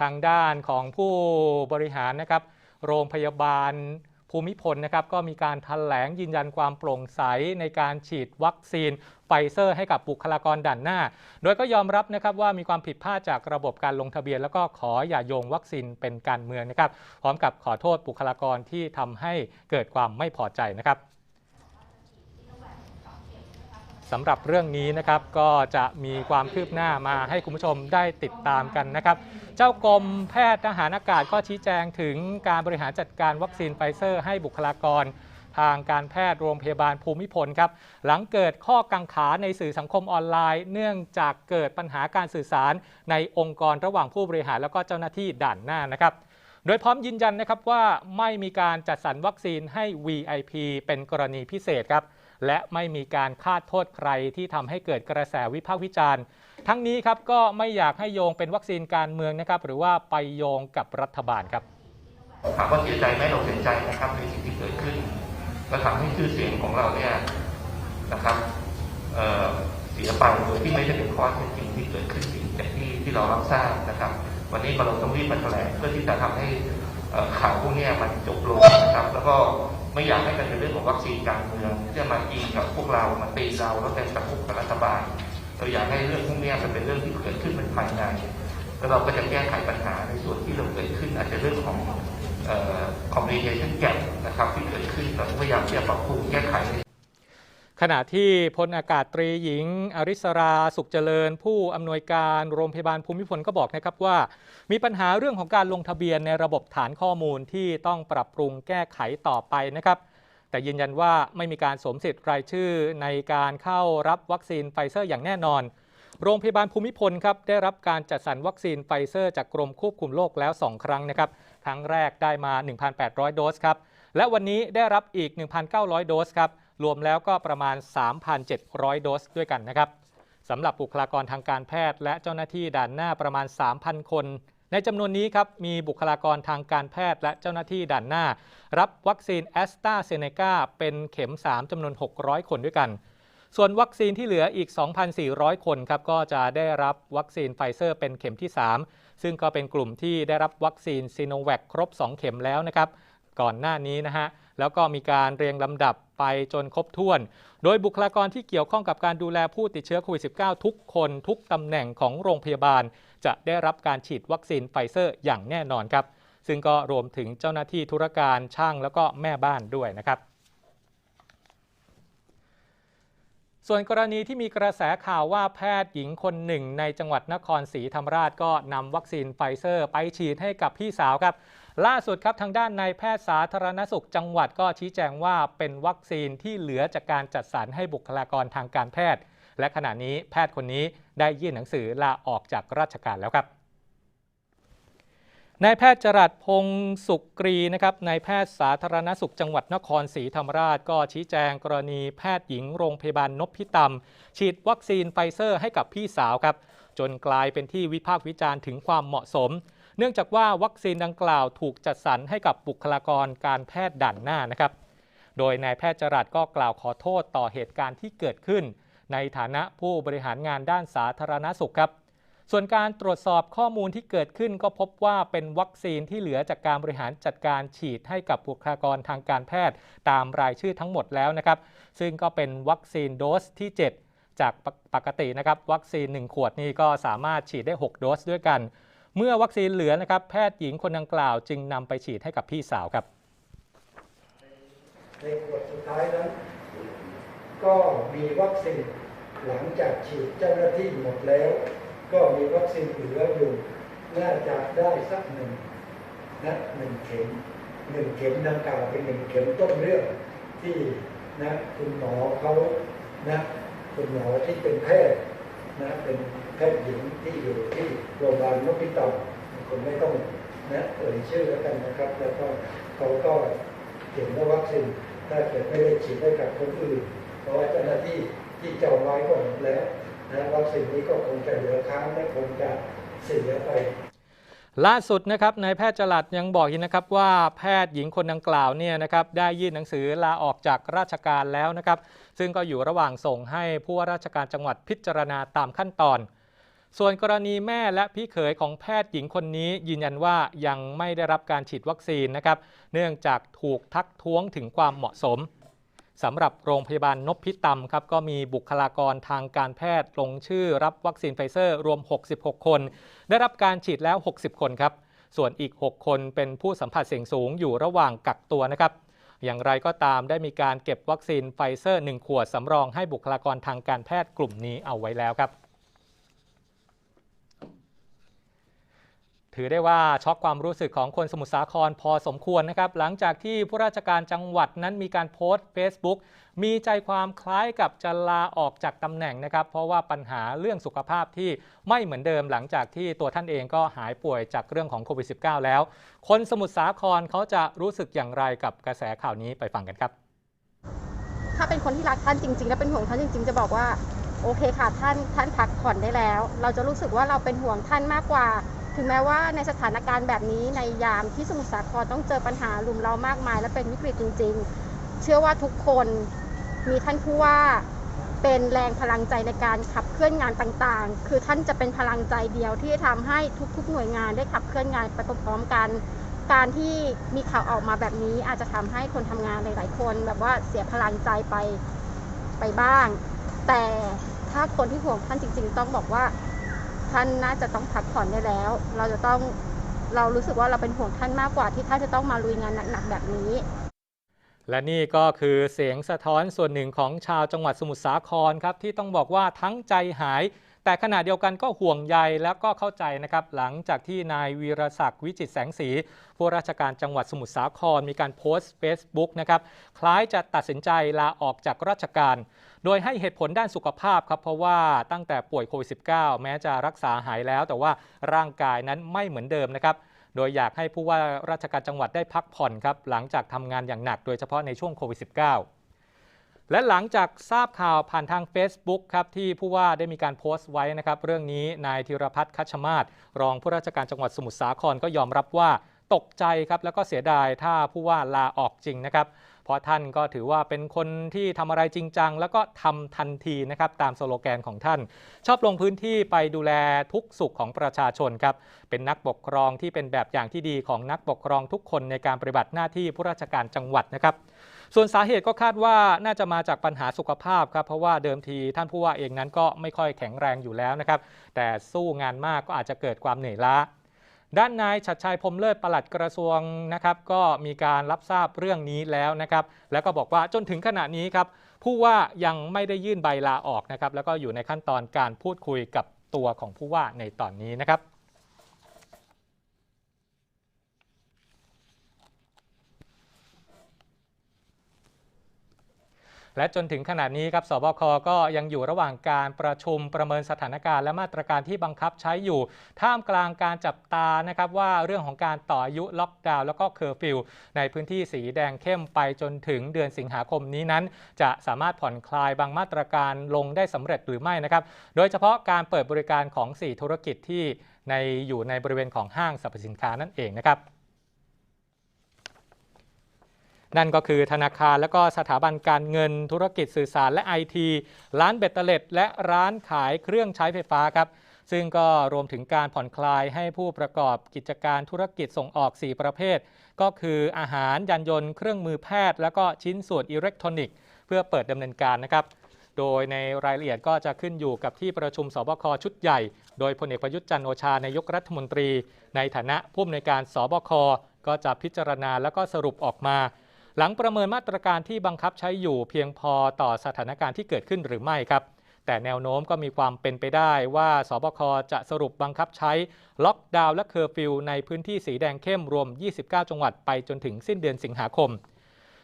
ทางด้านของผู้บริหารนะครับ โรงพยาบาลภูมิพลนะครับก็มีการแถลงยืนยันความโปร่งใสในการฉีดวัคซีนไฟเซอร์ให้กับบุคลากรด่านหน้า โดยก็ยอมรับนะครับว่ามีความผิดพลาดจากระบบการลงทะเบียน แล้วก็ขออย่าโยงวัคซีนเป็นการเมืองนะครับ พร้อมกับขอโทษบุคลากรที่ทำให้เกิดความไม่พอใจนะครับ สำหรับเรื่องนี้นะครับก็จะมีความคืบหน้ามาให้คุณผู้ชมได้ติดตามกันนะครับ เจ้ากรมแพทย์ทหารอากาศก็ชี้แจงถึงการบริหารจัดการวัคซีนไฟเซอร์ ให้บุคลากร ทางการแพทย์โรงพยาบาลภูมิพลครับ หลังเกิดข้อกังขาในสื่อสังคมออนไลน์ เนื่องจากเกิดปัญหาการสื่อสารในองค์กรระหว่างผู้บริหารแล้วก็เจ้าหน้าที่ด่านหน้านะครับโดยพร้อมยืนยันนะครับว่าไม่มีการจัดสรรวัคซีนให้ VIP เป็นกรณีพิเศษครับ และไม่มีการคาดโทษใครที่ทำให้เกิดกระแสวิพากษ์วิจารณ์ ทั้งนี้ครับก็ไม่อยากให้โยงเป็นวัคซีนการเมืองนะครับหรือว่าไปโยงกับรัฐบาลครับถามว่าเสียใจไหมเราเสียใจนะครับในสิ่งที่เกิดขึ้นและทำให้ชื่อเสียงของเราเนี่ยนะครับเเสียไปโดยที่ไม่ได้เป็นข้อเท็จจริงที่เกิดขึ้นจริงอย่างที่ที่เรารับทราบนะครับ วันนี้เราต้องรีบมาแถลงเพื่อที่จะทำให้ข่าวพวกนี้มันจบลงนะครับ แล้วก็ ไม่อยากให้มันเป็นเรื่องของวัคซีนการเมืองที่จะมาอิงกับพวกเรามาตีเราแล้วเป็นกับพวกบรัฐบาลเราอยากให้เรื่องพวกนี้มันเป็นเรื่องที่เกิดขึ้นเป็นภายในแล้วเราก็จะแก้ไขปัญหาในส่วนที่เราเกิดขึ้น อาจจะเรื่องของคอมมิวนิเคชันแกลนะครับที่เกิดขึ้นเราพยายามที่จะปรับปรุงแก้ไข ขณะที่พลอากาศตรีหญิง อริสราสุขเจริญ ผู้อำนวยการโรงพยาบาลภูมิพลก็บอกนะครับว่า มีปัญหาเรื่องของการลงทะเบียนในระบบฐานข้อมูลที่ต้องปรับปรุงแก้ไขต่อไปนะครับ แต่ยืนยันว่าไม่มีการสวมสิทธิ์รายชื่อในการเข้ารับวัคซีนไฟเซอร์อย่างแน่นอน โรงพยาบาลภูมิพลครับได้รับการจัดสรรวัคซีนไฟเซอร์จากกรมควบคุมโรคแล้ว 2 ครั้งนะครับครั้งแรกได้มา 1,800 โดสครับและวันนี้ได้รับอีก 1,900 โดสครับ รวมแล้วก็ประมาณ 3,700 โดสด้วยกันนะครับสำหรับบุคลากรทางการแพทย์และเจ้าหน้าที่ด่านหน้าประมาณ 3,000 คน ในจำนวนนี้ครับมีบุคลากรทางการแพทย์และเจ้าหน้าที่ด่านหน้า รับวัคซีนแอสตราเซเนกาเป็นเข็ม 3จำนวน 600 คนด้วยกัน ส่วนวัคซีนที่เหลืออีก 2,400 คนครับก็จะได้รับวัคซีนไฟเซอร์เป็นเข็มที่ 3 ซึ่งก็เป็นกลุ่มที่ได้รับวัคซีนซีโนแวคครบ 2 เข็มแล้วนะครับก่อนหน้านี้นะฮะ แล้วก็มีการเรียงลำดับไปจนครบถ้วน โดยบุคลากรที่เกี่ยวข้องกับการดูแลผู้ติดเชื้อโควิด -19 ทุกคนทุกตำแหน่งของโรงพยาบาล จะได้รับการฉีดวัคซีนไฟเซอร์อย่างแน่นอนครับ ซึ่งก็รวมถึงเจ้าหน้าที่ธุรการช่างแล้วก็แม่บ้านด้วยนะครับส่วนกรณีที่มีกระแสข่าวว่าแพทย์หญิงคนหนึ่ง ในจังหวัดนครศรีธรรมราชก็นำวัคซีนไฟเซอร์ไปฉีดให้กับพี่สาวครับ ล่าสุดครับทางด้านนายแพทย์สาธารณสุขจังหวัดก็ชี้แจงว่าเป็นวัคซีนที่เหลือจากการจัดสรรให้บุคลากรทางการแพทย์ และขณะนี้แพทย์คนนี้ได้ยื่นหนังสือลาออกจากราชการแล้วครับนายแพทย์จรัสพงศ์สุกรีนะครับนายแพทย์สาธารณสุขจังหวัดนครศรีธรรมราช ก็ชี้แจงกรณีแพทย์หญิงโรงพยาบาลนพพิตำฉีดวัคซีนไฟเซอร์ให้กับพี่สาวครับ จนกลายเป็นที่วิพากษ์วิจารณ์ถึงความเหมาะสม เนื่องจากว่าวัคซีนดังกล่าวถูกจัดสรรให้กับบุคลากรการแพทย์ด่านหน้านะครับ โดยนายแพทย์จรัสก็กล่าวขอโทษต่อเหตุการณ์ที่เกิดขึ้น ในฐานะผู้บริหารงานด้านสาธารณสุขครับ ส่วนการตรวจสอบข้อมูลที่เกิดขึ้นก็พบว่าเป็นวัคซีนที่เหลือจากการบริหารจัดการฉีดให้กับบุคลากรทางการแพทย์ตามรายชื่อทั้งหมดแล้วนะครับ ซึ่งก็เป็นวัคซีนโดสที่ 7 จากปกตินะครับวัคซีน 1 ขวดนี้ก็สามารถฉีดได้ 6 โดสด้วยกัน เมื่อวัคซีนเหลือนะครับแพทย์หญิงคนดังกล่าว จึงนำไปฉีดให้กับพี่สาวครับในขวดสุดท้ายนั้นก็มีวัคซีนหลังจากฉีดเจ้าหน้าที่หมดแล้ว ก็มีวัคซีนเหลืออยู่น่าจะได้สักหนึ่งนะหนึ่งเข็มหนึ่งเข็มดังกล่าวเป็นหนึ่งเข็มต้นเรื่องที่นะคุณหมอเขานะคุณหมอที่เป็นแพทย์นะเป็น แพทย์หญิงที่อยู่ที่โรงพยาบาลนพิตำคนไม่ต้องนะเอ่ยชื่อแล้วกันนะครับ แล้วก็เขาก็เห็นว่าวัคซีนถ้าเกิดไม่ได้ฉีดให้กับคนอื่น เพราะว่าเจ้าหน้าที่ที่จองไว้ก็หมดแล้วนะวัคซีนนี้ก็คงจะเหลือค้างและคงจะเสียไปล่าสุดนะครับนายแพทย์จรัดยังบอกอีกนะครับว่าแพทย์หญิงคนดังกล่าวเนี่ยนะครับได้ยื่นหนังสือลาออกจากราชการแล้วนะครับ ซึ่งก็อยู่ระหว่างส่งให้ผู้ว่าราชการจังหวัดพิจารณาตามขั้นตอน ส่วนกรณีแม่และพี่เขยของแพทย์หญิงคนนี้ยืนยันว่ายังไม่ได้รับการฉีดวัคซีนนะครับ เนื่องจากถูกทักท้วงถึงความเหมาะสมสำหรับโรงพยาบาลนพพิตำครับก็มีบุคลากรทางการแพทย์ลงชื่อรับวัคซีนไฟเซอร์รวม 66 คน ได้รับการฉีดแล้ว 60 คนครับ ส่วนอีก 6 คนเป็นผู้สัมผัสเสี่ยงสูงอยู่ระหว่างกักตัวนะครับ อย่างไรก็ตามได้มีการเก็บวัคซีนไฟเซอร์ 1 ขวดสำรองให้บุคลากรทางการแพทย์กลุ่มนี้เอาไว้แล้วครับ ถือได้ว่าช็อกความรู้สึกของคนสมุทรสาครพอสมควรนะครับ หลังจากที่ผู้ราชการจังหวัดนั้นมีการโพสต์ Facebook มีใจความคล้ายกับจะลาออกจากตำแหน่งนะครับ เพราะว่าปัญหาเรื่องสุขภาพที่ไม่เหมือนเดิมหลังจากที่ตัวท่านเองก็หายป่วยจากเรื่องของโควิด -19 แล้ว คนสมุทรสาครเขาจะรู้สึกอย่างไรกับกระแสข่าวนี้ไปฟังกันครับ ถ้าเป็นคนที่รักท่านจริง ๆ และเป็นห่วงท่านจริง ๆ จะบอกว่าโอเคค่ะท่านท่านพักผ่อนได้แล้ว เราจะรู้สึกว่าเราเป็นห่วงท่านมากกว่า ถึงแม้ว่าในสถานการณ์แบบนี้ในยามที่สมุทรสาครต้องเจอปัญหาลุมเรามากมาย และเป็นวิกฤตจริง ๆ เชื่อว่าทุกคนมีท่านผู้ว่าเป็นแรงพลังใจในการขับเคลื่อนงานต่างๆ คือท่านจะเป็นพลังใจเดียวที่จะทำให้ทุกๆ หน่วยงานได้ขับเคลื่อนงานไปพร้อมๆกัน การที่มีข่าวออกมาแบบนี้อาจจะทำให้คนทำงานหลายๆ คน แบบว่าเสียพลังใจไปไปบ้าง แต่ถ้าคนที่ห่วงท่านจริง ๆ ต้องบอกว่า ท่านน่าจะต้องพักผ่อนได้แล้ว เราจะต้องเรารู้สึกว่าเราเป็นห่วงท่านมากกว่าที่ท่านจะต้องมาลุยงานหนักๆแบบนี้และนี่ก็คือเสียงสะท้อนส่วนหนึ่งของชาวจังหวัดสมุทรสาครครับ ที่ต้องบอกว่าทั้งใจหาย แต่ขณะเดียวกันก็ห่วงใยแล้วก็เข้าใจนะครับ หลังจากที่นายวีรศักดิ์วิจิตแสงสี ผู้ราชการจังหวัดสมุทรสาครมีการโพสต์ Facebook นะครับ คล้ายจะตัดสินใจลาออกจากราชการ โดยให้เหตุผลด้านสุขภาพครับเพราะว่าตั้งแต่ป่วยโควิด -19 แม้จะรักษาหายแล้ว แต่ว่าร่างกายนั้นไม่เหมือนเดิมนะครับโดยอยากให้ผู้ว่าราชการจังหวัดได้พักผ่อนครับ หลังจากทำงานอย่างหนักโดยเฉพาะในช่วงโควิด -19 และหลังจากทราบข่าวผ่านทาง Facebook ครับที่ผู้ว่าได้มีการโพสต์ไว้นะครับเรื่องนี้นายธีรพัฒน์คัชมาศรองผู้ราชการจังหวัดสมุทรสาครก็ยอมรับว่าตกใจครับแล้วก็เสียดายถ้าผู้ว่าลาออกจริงนะครับเพราะท่านก็ถือว่าเป็นคนที่ทำอะไรจริงจัง แล้วก็ทำทันทีนะครับตามสโลแกนของท่าน ชอบลงพื้นที่ไปดูแลทุกสุขของประชาชนครับเป็นนักปกครองที่เป็นแบบอย่างที่ดีของนักปกครองทุกคนในการปฏิบัติหน้าที่ผู้ราชการจังหวัดนะครับ ส่วนสาเหตุก็คาดว่าน่าจะมาจากปัญหาสุขภาพครับเพราะว่าเดิมทีท่านผู้ว่าเองนั้นก็ไม่ค่อยแข็งแรงอยู่แล้วนะครับแต่สู้งานมากก็อาจจะเกิดความเหนื่อยล้าด้านนายชัดชัยพรมเลิศปลัดกระทรวงนะครับ ก็มีการรับทราบเรื่องนี้แล้วนะครับ แล้วก็บอกว่าจนถึงขณะนี้ครับ ผู้ว่ายังไม่ได้ยื่นใบลาออกนะครับ แล้วก็อยู่ในขั้นตอนการพูดคุยกับตัวของผู้ว่าในตอนนี้นะครับ และจนถึงขณะนี้ครับสบคก็ยังอยู่ระหว่างการประชุมประเมินสถานการณ์และมาตรการที่บังคับใช้อยู่ ท่ามกลางการจับตานะครับว่าเรื่องของการต่ออายุล็อกดาวน์แล้วก็เคอร์ฟิวในพื้นที่สีแดงเข้มไปจนถึงเดือนสิงหาคมนี้นั้น จะสามารถผ่อนคลายบางมาตรการลงได้สำเร็จหรือไม่นะครับ โดยเฉพาะการเปิดบริการของ 4 ธุรกิจที่ในอยู่ในบริเวณของห้างสรรพสินค้านั่นเองนะครับ นั่นก็คือธนาคารและก็สถาบันการเงินธุรกิจสื่อสารและไอทีร้านเบตเตอร์เล็ดและร้านขายเครื่องใช้ไฟฟ้าครับซึ่งก็รวมถึงการผ่อนคลายให้ผู้ประกอบกิจการธุรกิจส่งออก 4 ประเภท ก็คืออาหารยานยนต์เครื่องมือแพทย์ และก็ชิ้นส่วนอิเล็กทรอนิกส์เพื่อเปิดดำเนินการนะครับ โดยในรายละเอียดก็จะขึ้นอยู่กับที่ประชุมสบคชุดใหญ่ โดยพลเอกประยุทธ์จันโอชานายกรัฐมนตรี ในฐานะผู้อำนวยการสบคก็จะพิจารณาแล้วก็สรุปออกมา หลังประเมินมาตรการที่บังคับใช้อยู่เพียงพอต่อสถานการณ์ที่เกิดขึ้นหรือไม่ครับ แต่แนวโน้มก็มีความเป็นไปได้ว่าสบคจะสรุปบังคับใช้ล็อกดาวน์และเคอร์ฟิวในพื้นที่สีแดงเข้มรวม 29 จังหวัดไปจนถึงสิ้นเดือนสิงหาคม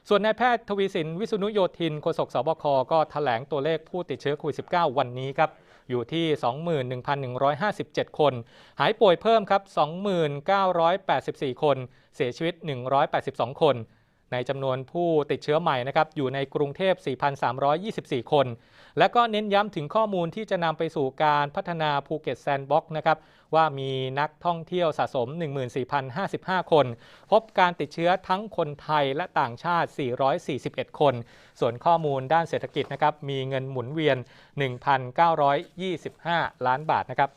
ส่วนนายแพทย์ทวีสินวิษณุโยธินโฆษกสบคก็ถแถลงตัวเลขผู้ติดเชื้อโควิด -19 วันนี้ครับอยู่ที่ 21,157 คน หายป่วยเพิ่มครับ 2,984 คน เสียชีวิต 182 คน ในจำนวนผู้ติดเชื้อใหม่นะครับอยู่ในกรุงเทพ 4,324 คน และก็เน้นย้ำถึงข้อมูลที่จะนำไปสู่การพัฒนาภูเก็ตแซนด์บ็อกซ์นะครับว่ามีนักท่องเที่ยวสะสม 14,055 คน พบการติดเชื้อทั้งคนไทยและต่างชาติ 441 คน ส่วนข้อมูลด้านเศรษฐกิจนะครับมีเงินหมุนเวียน 1,925 ล้านบาทนะครับ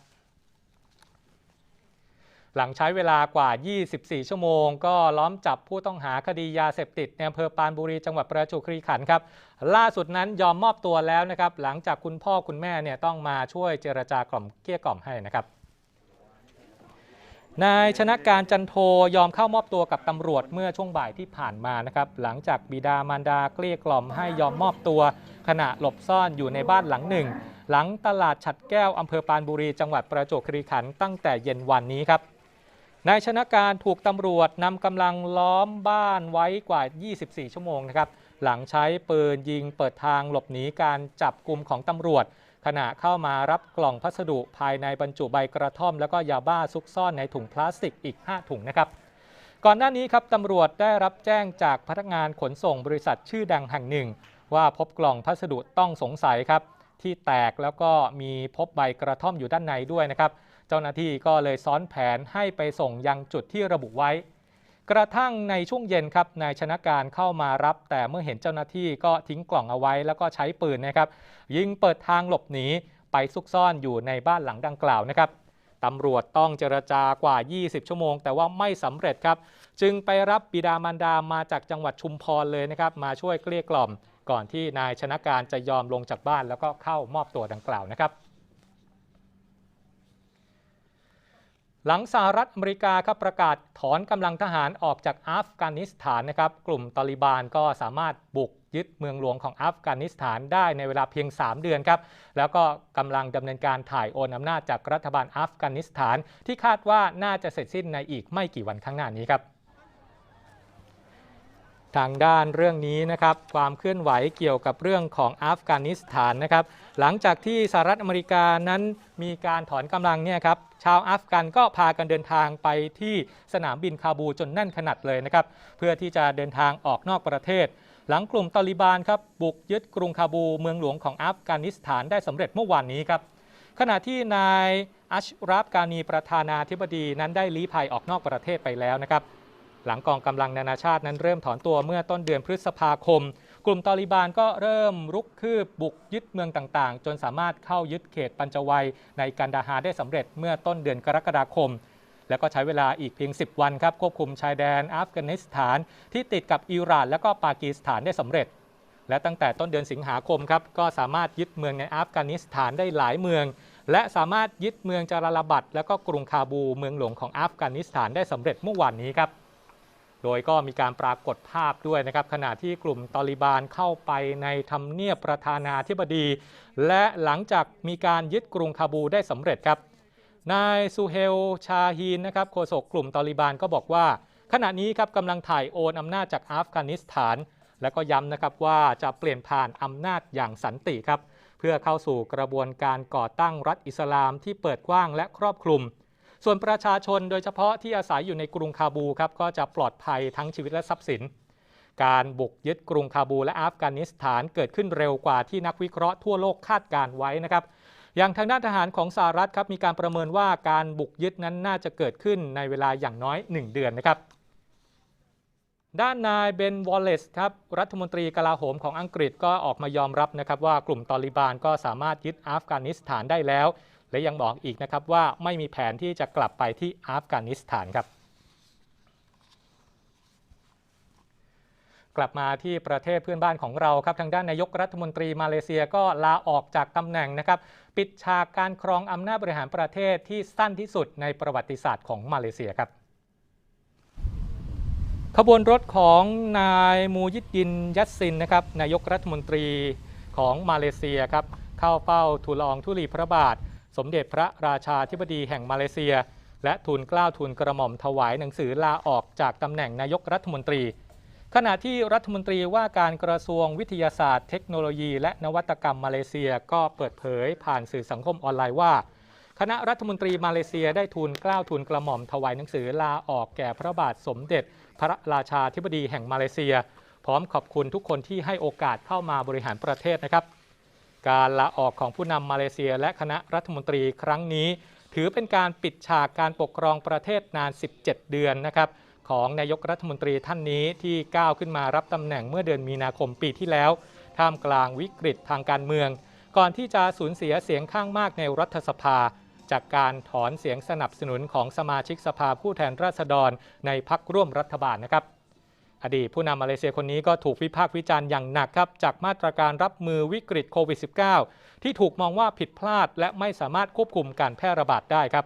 หลังใช้เวลากว่า 24 ชั่วโมง ก็ล้อมจับผู้ต้องหาคดียาเสพติดในอำเภอปานบุรีจังหวัดประจวบคีรีขันธ์ครับ ล่าสุดนั้นยอมมอบตัวแล้วนะครับ หลังจากคุณพ่อคุณแม่เนี่ยต้องมาช่วยเจรจากล่อมเกลี้ยกล่อมให้นะครับนายชนะการจันโทยอมเข้ามอบตัวกับตำรวจเมื่อช่วงบ่ายที่ผ่านมานะครับหลังจากบิดามารดาเกลี้ยกล่อมให้ยอมมอบตัว ขณะหลบซ่อนอยู่ในบ้านหลังหนึ่ง หลังตลาดฉัดแก้วอำเภอปานบุรีจังหวัดประจวบคีรีขันธ์ตั้งแต่เย็นวันนี้ครับ นายชนะการถูกตำรวจนำกำลังล้อมบ้านไว้กว่า 24 ชั่วโมงนะครับ หลังใช้ปืนยิงเปิดทางหลบหนีการจับกลุ่มของตำรวจ ขณะเข้ามารับกล่องพัสดุภายในบรรจุใบกระท่อม แล้วก็ยาบ้าซุกซ่อนในถุงพลาสติกอีก 5 ถุงนะครับ ก่อนหน้านี้ครับตำรวจได้รับแจ้งจากพนักงานขนส่งบริษัทชื่อดังแห่งหนึ่ง ว่าพบกล่องพัสดุต้องสงสัยครับที่แตกแล้วก็มีพบใบกระท่อมอยู่ด้านในด้วยนะครับ เจ้าหน้าที่ก็เลยซ้อนแผนให้ไปส่งยังจุดที่ระบุไว้ กระทั่งในช่วงเย็นครับนายชนะการเข้ามารับ แต่เมื่อเห็นเจ้าหน้าที่ก็ทิ้งกล่องเอาไว้ แล้วก็ใช้ปืนนะครับ ยิงเปิดทางหลบหนีไปซุกซ่อนอยู่ในบ้านหลังดังกล่าวนะครับตำรวจต้องเจรจากว่า 20 ชั่วโมง แต่ว่าไม่สำเร็จครับ จึงไปรับบิดามารดามาจากจังหวัดชุมพรเลยนะครับ มาช่วยเกลี้ยกล่อม ก่อนที่นายชนะการจะยอมลงจากบ้านแล้วก็เข้ามอบตัวดังกล่าวนะครับ หลังสหรัฐอเมริกาครับประกาศถอนกำลังทหารออกจากอัฟกานิสถานนะครับ กลุ่มตาลิบานก็สามารถบุกยึดเมืองหลวงของอัฟกานิสถานได้ในเวลาเพียง 3 เดือนครับ แล้วก็กำลังดำเนินการถ่ายโอนอำนาจจากรัฐบาลอัฟกานิสถาน ที่คาดว่าน่าจะเสร็จสิ้นในอีกไม่กี่วันข้างหน้านี้ครับ ทางด้านเรื่องนี้นะครับความเคลื่อนไหวเกี่ยวกับเรื่องของอัฟกานิสถานนะครับหลังจากที่สหรัฐอเมริกานั้นมีการถอนกำลังเนี่ยครับชาวอัฟกันก็พากันเดินทางไปที่สนามบินคาบูจนแน่นขนาดเลยนะครับเพื่อที่จะเดินทางออกนอกประเทศ หลังกลุ่มตาลิบานครับบุกยึดกรุงคาบูเมืองหลวงของอัฟกานิสถานได้สำเร็จเมื่อวานนี้ครับขณะที่นายอัชราฟกานีประธานาธิบดีนั้นได้ลี้ภัยออกนอกประเทศไปแล้วนะครับ หลังกองกำลังนานาชาตินั้นเริ่มถอนตัวเมื่อต้นเดือนพฤษภาคม กลุ่มตาลิบานก็เริ่มรุกคืบบุกยึดเมืองต่างๆ จนสามารถเข้ายึดเขตปัญจวัยในกันดาฮาได้สำเร็จเมื่อต้นเดือนกรกฎาคม แล้วก็ใช้เวลาอีกเพียง 10 วันครับควบคุมชายแดนอัฟกานิสถาน ที่ติดกับอิหร่าน และก็ปากีสถานได้สำเร็จและตั้งแต่ต้นเดือนสิงหาคมครับก็สามารถยึดเมืองในอัฟกานิสถานได้หลายเมือง และสามารถยึดเมืองจาราลาบัดและก็กรุงคาบูเมืองหลวงของอัฟกานิสถานได้สำเร็จเมื่อวานนี้ครับ โดยก็มีการปรากฏภาพด้วยนะครับ ขณะที่กลุ่มตอลิบานเข้าไปในทำเนียบประธานาธิบดี และหลังจากมีการยึดกรุงคาบูได้สำเร็จครับ นายซูเฮลชาฮีนนะครับโฆษกกลุ่มตอลิบานก็บอกว่า ขณะนี้ครับกำลังถ่ายโอนอำนาจจากอัฟกานิสถาน และก็ย้ำนะครับว่าจะเปลี่ยนผ่านอำนาจอย่างสันติครับ เพื่อเข้าสู่กระบวนการก่อตั้งรัฐอิสลามที่เปิดกว้างและครอบคลุม ส่วนประชาชนโดยเฉพาะที่อาศัยอยู่ในกรุงคาบูครับก็จะปลอดภัยทั้งชีวิตและทรัพย์สิน การบุกยึดกรุงคาบูและอัฟกานิสถานเกิดขึ้นเร็วกว่าที่นักวิเคราะห์ทั่วโลกคาดการไว้นะครับอย่างทางด้านทหารของสหรัฐครับมีการประเมินว่าการบุกยึดนั้นน่าจะเกิดขึ้นในเวลาอย่างน้อย 1 เดือนนะครับด้านนายเบนวอลเลซครับรัฐมนตรีกลาโหมของอังกฤษก็ออกมายอมรับนะครับว่ากลุ่มตอลิบานก็สามารถยึดอัฟกานิสถานได้แล้ว และยังบอกอีกนะครับว่าไม่มีแผนที่จะกลับไปที่อัฟกานิสถานครับ กลับมาที่ประเทศเพื่อนบ้านของเราครับทางด้านนายกรัฐมนตรีมาเลเซียก็ลาออกจากตำแหน่งนะครับปิดฉากการครองอำนาจบริหารประเทศที่สั้นที่สุดในประวัติศาสตร์ของมาเลเซียครับขบวนรถของนายมูยิดดินยัสซินนะครับนายกรัฐมนตรีของมาเลเซียครับเข้าเฝ้าทูลอองทุลีพระบาท สมเด็จพระราชาธิบดีแห่งมาเลเซีย และทูลเกล้าทูลกระหม่อมถวายหนังสือลาออกจากตำแหน่งนายกรัฐมนตรี ขณะที่รัฐมนตรีว่าการกระทรวงวิทยาศาสตร์ เทคโนโลยี และนวัตกรรมมาเลเซียก็เปิดเผยผ่านสื่อสังคมออนไลน์ว่า คณะรัฐมนตรีมาเลเซียได้ทูลเกล้าทูลกระหม่อมถวายหนังสือลาออกแก่พระบาทสมเด็จ พระราชาธิบดีแห่งมาเลเซีย พร้อมขอบคุณทุกคนที่ให้โอกาสเข้ามาบริหารประเทศนะครับ การลาออกของผู้นำมาเลเซีย และคณะรัฐมนตรีครั้งนี้ ถือเป็นการปิดฉากการปกครองประเทศนาน 17 เดือนนะครับของนายกรัฐมนตรีท่านนี้ที่ก้าวขึ้นมารับตำแหน่งเมื่อเดือนมีนาคมปีที่แล้ว ท่ามกลางวิกฤตทางการเมือง ก่อนที่จะสูญเสียเสียงข้างมากในรัฐสภา จากการถอนเสียงสนับสนุนของสมาชิกสภาผู้แทนราษฎรในพักร่วมรัฐบาลนะครับ อดีตผู้นำมาเลเซียคนนี้ก็ถูกวิพากษ์วิจารณ์อย่างหนักครับจากมาตรการรับมือวิกฤตโควิด -19 ที่ถูกมองว่าผิดพลาด และไม่สามารถควบคุมการแพร่ระบาดได้ครับ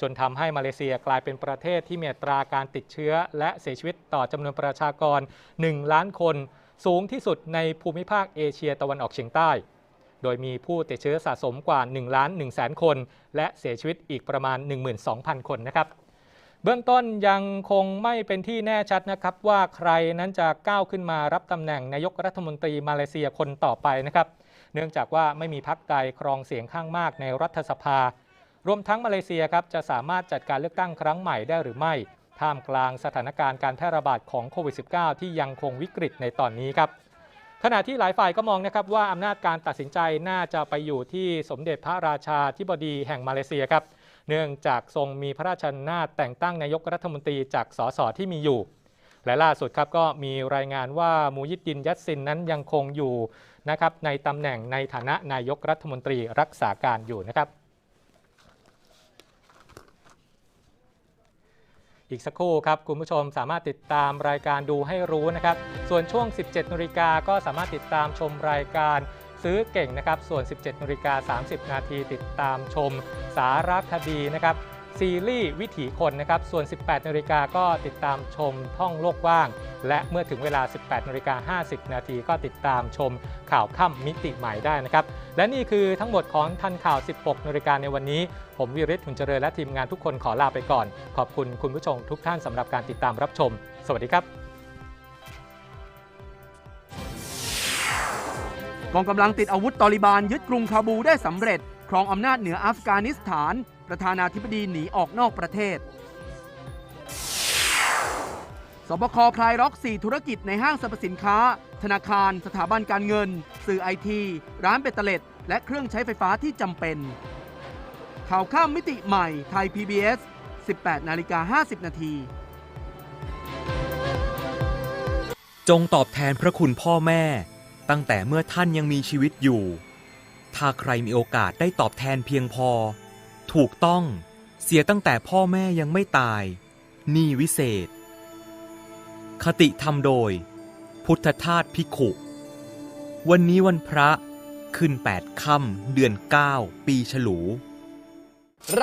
จนทำให้มาเลเซียกลายเป็นประเทศที่มีตราการติดเชื้อ และเสียชีวิตต่อจำนวนประชากร 1 ล้านคน สูงที่สุดในภูมิภาคเอเชียตะวันออกเฉียงใต้ โดยมีผู้ติดเชื้อสะสมกว่า1ล้าน1แสนคน และเสียชีวิตอีกประมาณ 12,000 คนนะครับ เบื้องต้นยังคงไม่เป็นที่แน่ชัดนะครับ ว่าใครนั้นจะก้าวขึ้นมารับตำแหน่งนายกรัฐมนตรีมาเลเซียคนต่อไปนะครับ เนื่องจากว่าไม่มีพักใดครองเสียงข้างมากในรัฐสภา รวมทั้งมาเลเซียครับจะสามารถจัดการเลือกตั้งครั้งใหม่ได้หรือไม่ ท่ามกลางสถานการณ์การแพร่ระบาดของโควิด -19 ที่ยังคงวิกฤตในตอนนี้ครับขณะที่หลายฝ่ายก็มองนะครับว่าอำนาจการตัดสินใจน่าจะไปอยู่ที่สมเด็จพระราชาธิบดีแห่งมาเลเซียครับ เนื่องจากทรงมีพระราชอำนาจแต่งตั้งนายกรัฐมนตรีจากสสที่มีอยู่ และล่าสุดครับก็มีรายงานว่ามูยิดดินยัตซินนั้นยังคงอยู่นะครับในตำแหน่งในฐานะนายกรัฐมนตรีรักษาการอยู่นะครับอีกสักครู่ครับ คุณผู้ชมสามารถติดตามรายการดูให้รู้นะครับ ส่วนช่วง 17นาฬิกาก็สามารถติดตามชมรายการ ซื้อเก่งนะครับส่วน 17นาฬิกา30 นาทีติดตามชมสารคดีนะครับซีรีส์วิถีคนนะครับ ส่วน 18นาฬิกาก็ติดตามชมท่องโลกว่าง และเมื่อถึงเวลา 18นาฬิกา50 นาทีก็ติดตามชมข่าวค่ำมิติใหม่ได้นะครับ และนี่คือทั้งหมดของทันข่าว 16นาฬิกาในวันนี้ ผมวิริศหุนเจริญและทีมงานทุกคนขอลาไปก่อน ขอบคุณคุณผู้ชมทุกท่านสำหรับการติดตามรับชม สวัสดีครับ กองกำลังติดอาวุธตอริบานยึดกรุงคาบูได้สำเร็จ ครองอำนาจเหนืออัฟกานิสถาน ประธานาธิบดีหนีออกนอกประเทศ สบคคลายล็อก 4 ธุรกิจในห้างสรรพสินค้า ธนาคาร สถาบันการเงิน สื่อไอที ร้านเบตเตเล็ด และเครื่องใช้ไฟฟ้าที่จำเป็น ข่าวข้ามมิติใหม่ไทย PBS 18นาฬิกา50 นาทีจงตอบแทนพระคุณพ่อแม่ ตั้งแต่เมื่อท่านยังมีชีวิตอยู่ ถ้าใครมีโอกาสได้ตอบแทนเพียงพอ ถูกต้องเสียตั้งแต่พ่อแม่ยังไม่ตาย นี่วิเศษ คติธรรมโดย พุทธทาสพิขุ วันนี้วันพระขึ้นแปดค่ำเดือน9ปีฉลู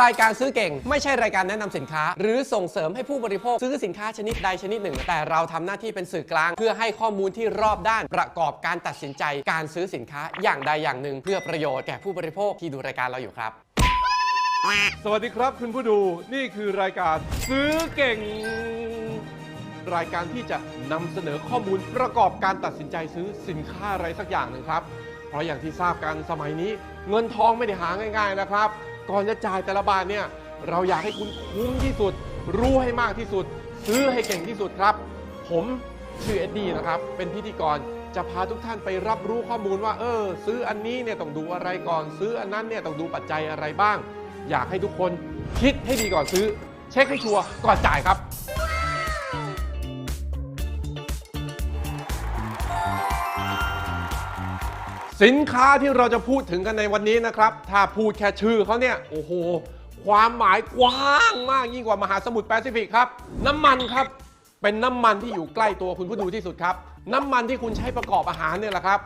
รายการซื้อเก่ง ไม่ใช่รายการแนะนำสินค้า หรือส่งเสริมให้ผู้บริโภคซื้อสินค้าชนิดใดชนิดหนึ่ง แต่เราทำหน้าที่เป็นสื่อกลาง เพื่อให้ข้อมูลที่รอบด้านประกอบการตัดสินใจ การซื้อสินค้าอย่างใดอย่างหนึ่ง เพื่อประโยชน์แก่ผู้บริโภคที่ดูรายการเราอยู่ครับ สวัสดีครับคุณผู้ดูนี่คือรายการซื้อเก่ง รายการที่จะนำเสนอข้อมูลประกอบการตัดสินใจซื้อสินค้าอะไรสักอย่างหนึ่งครับ เพราะอย่างที่ทราบกันสมัยนี้ เงินทองไม่ได้หาง่าย ๆนะครับ ก่อนจะจ่ายแต่ละบาทเนี่ยเราอยากให้คุณคุ้มที่สุด รู้ให้มากที่สุด ซื้อให้เก่งที่สุดครับ ผมชื่อเอ็ดดี้นะครับ เป็นพิธีกรจะพาทุกท่านไปรับรู้ข้อมูลว่า เออ ซื้ออันนี้เนี่ยต้องดูอะไรก่อน ซื้ออันนั้นเนี่ยต้องดูปัจจัยอะไรบ้าง อยากให้ทุกคนคิดให้ดีก่อนซื้อ เช็คให้ชัวร์ก่อนจ่ายครับ สินค้าที่เราจะพูดถึงกันในวันนี้นะครับ ถ้าพูดแค่ชื่อเขาเนี่ย โอ้โห ความหมายกว้างมากยิ่งกว่ามหาสมุทรแปซิฟิกครับ น้ำมันครับ เป็นน้ำมันที่อยู่ใกล้ตัวคุณผู้ดูที่สุดครับ น้ำมันที่คุณใช้ประกอบอาหารเนี่ยแหละครับ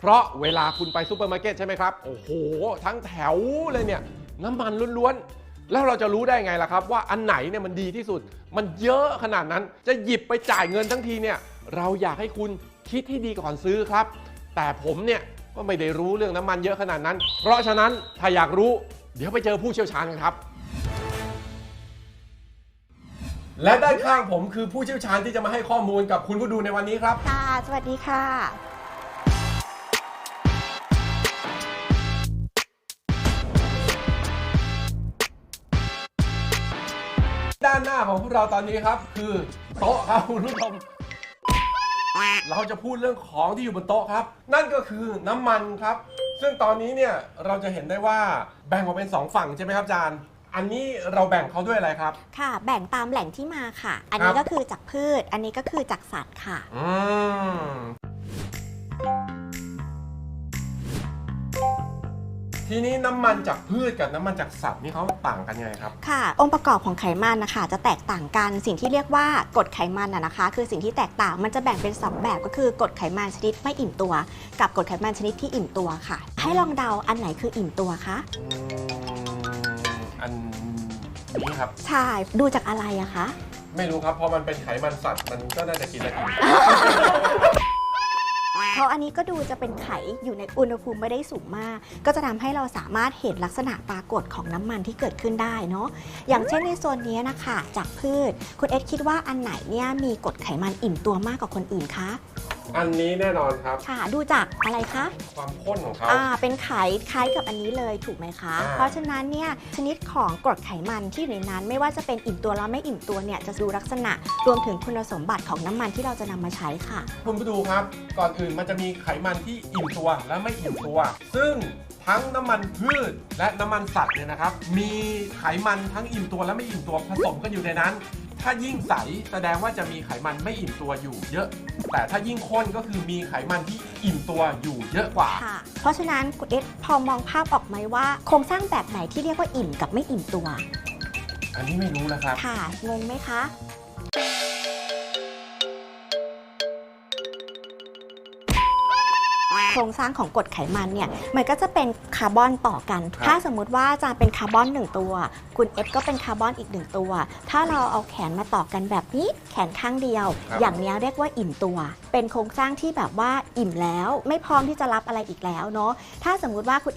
เพราะเวลาคุณไปซูเปอร์มาร์เก็ตใช่ไหมครับ โอ้โห ทั้งแถวเลยเนี่ย น้ำมันล้วนๆ แล้วเราจะรู้ได้ไงล่ะครับ ว่าอันไหนเนี่ยมันดีที่สุด มันเยอะขนาดนั้น จะหยิบไปจ่ายเงินทั้งทีเนี่ย เราอยากให้คุณคิดให้ดีก่อนซื้อครับ แต่ผมเนี่ย ก็ไม่ได้รู้เรื่องน้ำมันเยอะขนาดนั้น เพราะฉะนั้นถ้าอยากรู้ เดี๋ยวไปเจอผู้เชี่ยวชาญกันครับ และด้านข้างผมคือผู้เชี่ยวชาญที่จะมาให้ข้อมูลกับคุณผู้ดูในวันนี้ครับ ค่ะ สวัสดีค่ะ ด้านหน้าของพวกเราตอนนี้ครับ คือโต๊ะครับคุณผู้ชม เราจะพูดเรื่องของที่อยู่บนโต๊ะครับ นั่นก็คือน้ำมันครับ ซึ่งตอนนี้เนี่ยเราจะเห็นได้ว่าแบ่งออกเป็นสองฝั่งใช่ไหมครับอาจารย์ อันนี้เราแบ่งเขาด้วยอะไรครับ ค่ะ แบ่งตามแหล่งที่มาค่ะ อันครันี้บก็คือจากพืช อันนี้ก็คือจากสัตว์ค่ะ อืม ทีนี้น้ำมันจากพืชกับน้ำมันจากสัตว์นี่เขาต่างกันยังไงครับ ค่ะ องค์ประกอบของไขมันนะคะ จะแตกต่างกันสิ่งที่เรียกว่ากรดไขมันนะนะคะ คือสิ่งที่แตกต่างมันจะแบ่งเป็น 2 แบบก็คือกรดไขมันชนิดไม่อิ่มตัว กับกรดไขมันชนิดที่อิ่มตัวค่ะ ให้ลองเดาอันไหนคืออิ่มตัวคะอืมอันนี้ครับ ใช่ดูจากอะไรอะคะ ไม่รู้ครับเพราะมันเป็นไขมันสัตว์มันก็น่าจะกินได้อิ่ม เพราะอันนี้ก็ดูจะเป็นไขอยู่ในอุณหภูมิไม่ได้สูงมาก ก็จะทำให้เราสามารถเห็นลักษณะปรากฏของน้ำมันที่เกิดขึ้นได้เนาะอย่างเช่นในโซนนี้นะคะจากพืช คุณเอสคิดว่าอันไหนเนี่ยมีกรดไขมันอิ่มตัวมากกว่าคนอื่นคะ อันนี้แน่นอนครับ ค่ะ ดูจากอะไรคะ ความข้นของเขา อ่า เป็นไขคล้ายกับอันนี้เลยถูกไหมคะ อ่า เพราะฉะนั้นเนี่ยชนิดของกรดไขมันที่อยู่ในนั้น ไม่ว่าจะเป็นอิ่มตัวแล้วไม่อิ่มตัวเนี่ยจะดูลักษณะรวมถึงคุณสมบัติของน้ำมันที่เราจะนำมาใช้ค่ะ คุณผู้ดูครับ ก่อนอื่นมันจะมีไขมันที่อิ่มตัวและไม่อิ่มตัว ซึ่งทั้งน้ำมันพืชและน้ำมันสัตว์เนี่ยนะครับ มีไขมันทั้งอิ่มตัวและไม่อิ่มตัวผสมกันอยู่ในนั้น ถ้ายิ่งใสแสดงว่าจะมีไขมันไม่อิ่มตัวอยู่เยอะ แต่ถ้ายิ่งข้นก็คือมีไขมันที่อิ่มตัวอยู่เยอะกว่า ค่ะ เพราะฉะนั้นคุณเอสพอมองภาพออกไหมว่า โครงสร้างแบบไหนที่เรียกว่าอิ่มกับไม่อิ่มตัว อันนี้ไม่รู้นะครับ ค่ะ งงไหมคะ ครงสร้างของกรดไขมันเนี่ยมันก็จะเป็นคาร์บอนต่อกันครับถ้าสมมุติว่าจะเป็นคาร์บอนหนึ่งตัว คุณเอฟก็เป็นคาร์บอนอีกหนึ่งตัว ถ้าเราเอาแขนมาต่อกันแบบนี้แขนข้างเดียวครับอย่างนี้เรียกว่าอิ่มตัว เป็นโครงสร้างที่แบบว่าอิ่มแล้ว ไม่พร้อมที่จะรับอะไรอีกแล้วเนาะถ้าสมมุติว่าคุณ